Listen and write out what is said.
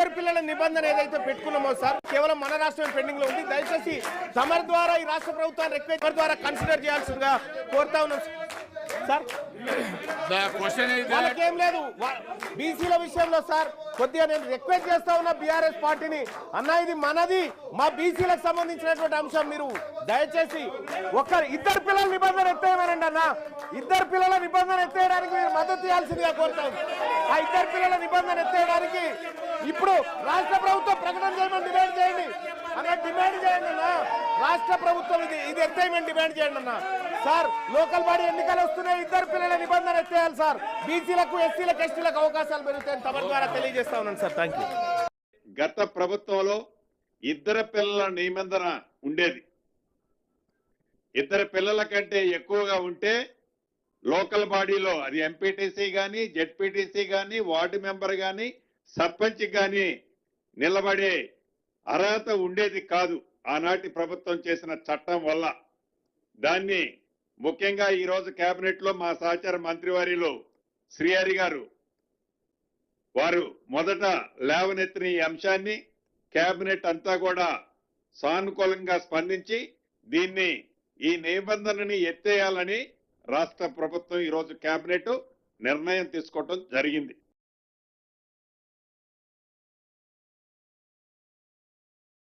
ఇద్దరు పిల్లల నిబంధన ఏదైతే పెట్టుకున్నామో సార్ కేవలం మన రాష్ట్రం పెండింగ్లో ఉంది. దయచేసి తమ ద్వారా ఈ రాష్ట్ర ప్రభుత్వాన్ని రిక్వెస్ట్ ద్వారా కన్సిడర్ చేయాల్సిందిగా కోరుతా ఉన్నాం. సార్? వాళ్ళకేం లేదు. బీసీల విషయంలో సార్ కొద్దిగా నేను రిక్వెస్ట్ చేస్తా ఉన్నా బీఆర్ఎస్ పార్టీని. అన్న ఇది మనది. మా బీసీలకు సంబంధించినటువంటి అంశం మీరు దయచేసి ఒక ఇద్దరు పిల్లల నిబంధన ఎత్తేయమనండి అన్న. ఇద్దరు పిల్లల నిబంధన ఎత్తేయడానికి మీరు మద్దతు ఇవ్వాల్సిందిగా కోరుతాం ఆ ఇద్దరు పిల్లల నిబంధన ఎత్తేయడానికి ఇప్పుడు రాష్ట్ర ప్రభుత్వం ప్రకటన చేయమని డిమాండ్ చేయండి. అన్న డిమాండ్ చేయండి అన్న. రాష్ట్ర ప్రభుత్వం ఇది ఇది ఎత్తేయమని డిమాండ్ చేయండి అన్న. సార్ లోకల్ బాడీ ఎన్నికలు వస్తున్నాయి ఇద్దరు పిల్లల నిబంధన ఎత్తేయాలి సార్. బీసీలకు ఎస్సీలకు ఎస్టీలకు అవకాశాలు పెరుగుతాయని తమ ద్వారా తెలియజేస్తా ఉన్నాను సార్. థ్యాంక్ యూ గత ప్రభుత్వంలో ఇద్దరు పిల్లల నిబంధన ఉండేది. ఇద్దరు పిల్లల కంటే ఎక్కువగా ఉంటే లోకల్ బాడీలో అది ఎంపీటీసీ కానీ జెడ్పీటీసీ కానీ వార్డు మెంబర్ కానీ సర్పంచ్ కానీ నిలబడే అర్హత ఉండేది కాదు. ఆనాటి ప్రభుత్వం చేసిన చట్టం వల్ల దాన్ని ముఖ్యంగా ఈరోజు కేబినెట్లో మా సహచార మంత్రివారిలో శ్రీహరి గారు వారు మొదట లేవనెత్తిన ఈ అంశాన్ని కేబినెట్ అంతా కూడా సానుకూలంగా స్పందించి దీన్ని ఈ నిబంధనని ఎత్తేయాలని రాష్ట్ర ప్రభుత్వం ఈరోజు కేబినెట్ నిర్ణయం తీసుకోవటం జరిగింది.